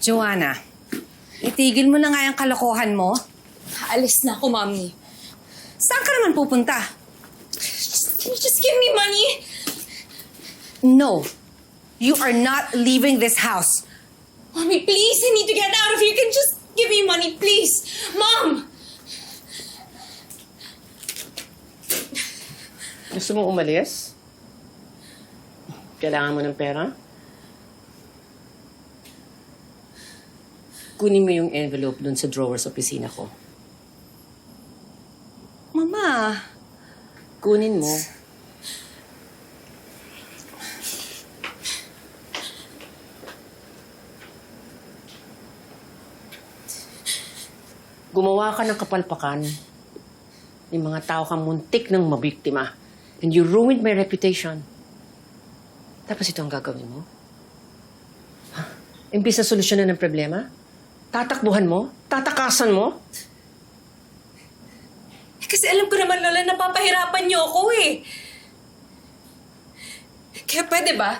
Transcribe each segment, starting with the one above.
Joanna, itigil mo na nga yung kalokohan mo. Alis na ako, Mami. Saan ka naman pupunta? Can you just give me money? No. You are not leaving this house. Mommy, please, I need to get out of here. Can you just give me money, please? Mom! Gusto mong umalis? Kailangan mo ng pera? Kunin mo yung envelope dun sa drawer sa opisina ko. Mama, Kunin mo. Gumawa ka ng kapalpakan. Yung mga tao kang muntik ng mabiktima. And you ruined my reputation. Tapos ito ang gagawin mo? Ha? Imbis na solusyonan ng problema? Tatakbuhan mo? Tatakasan mo? Eh, Kasi alam ko naman, Lola, napapahirapan niyo ako eh. Kaya pwede ba?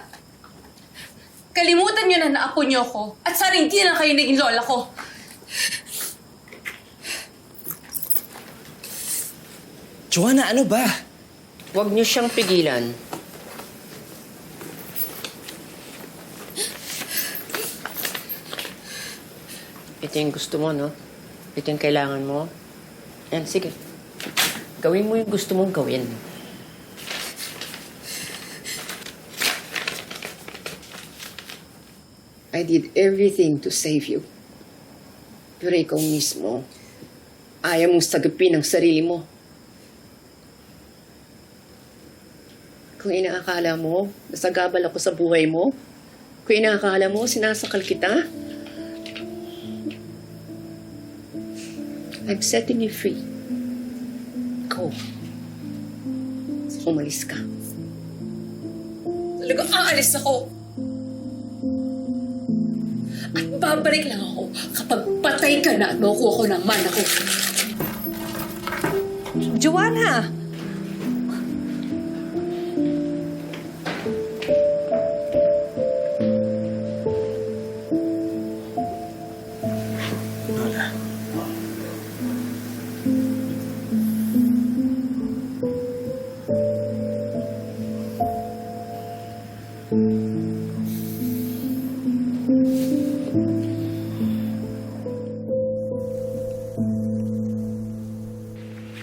Kalimutan niyo na naapo niyo ako at hindi na kayo naging lola ko. Joanna, ano ba? Huwag niyo siyang pigilan. Ito yung gusto mo, no? Ito yung kailangan mo. Yan, sige. Gawin mo yung gusto mong gawin. I did everything to save you. Pero ikaw mismo, ayaw mong sagapin ang sarili mo. Kung inaakala mo, nasagabal ako sa buhay mo, kung inaakala mo, sinasakal kita, I'm setting you free. Go. Umalis ka. Talagang aalis ako. At babalik lang ako kapag patay ka na at makukuha ko ng mana ko. Joanna!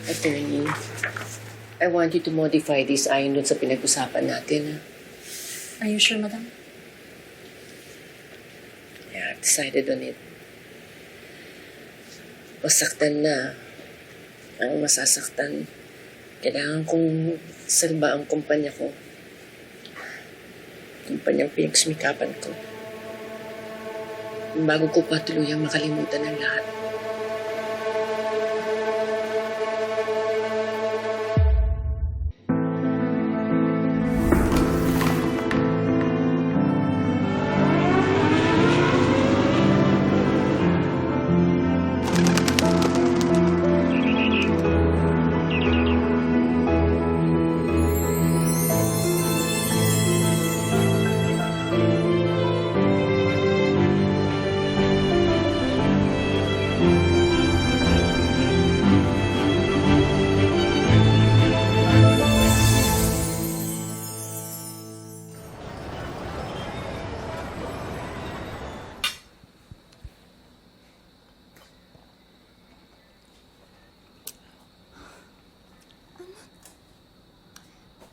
Attorney, I want you to modify this ayon dun sa pinag-usapan natin. Are you sure, madam? Yeah, I've decided on it. Masaktan na ang masasaktan. Kailangan kong salba ang kumpanya ko. Kumpanyang pinagsumikapan ko. Bago ko pa tuluyang makalimutan ang lahat.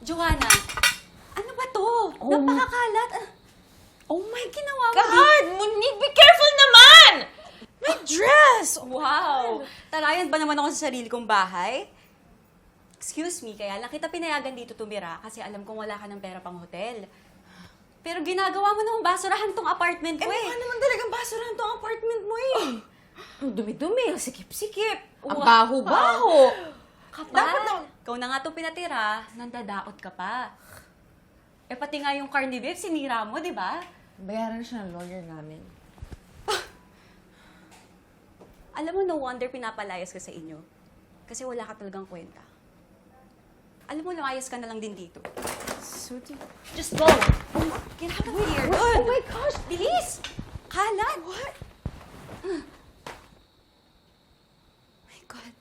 Joanna, ano ba to? Napakakalat. Ah, Oh my, ginawa mo. God! Monique, be careful naman! My dress! Wow. Tarayan ba naman ako sa sarili kong bahay? Excuse me, kaya lang kita pinayagan dito tumira kasi alam kong wala ka ng pera pang hotel. Pero ginagawa mo namang basurahan tong apartment ko Eh, eh. mukha naman talagang basurahan tong apartment mo eh. Ang dumi-dumi, ang sikip-sikip. Ang Wow. baho-baho ka pa. Dapat na... Ikaw na nga itong pinatira, nandadaot ka pa. Eh, pati nga yung car ni Viv, sinira mo, di ba? Bayaran siya ng lawyer namin. Alam mo, no wonder pinapalayas ka sa inyo. Kasi wala ka talagang kwenta. Alam mo, lumayas ka na lang din dito. Suti. Just go! Get out of here! Good! Oh my gosh! Bilis! Kalat! What? Oh my God.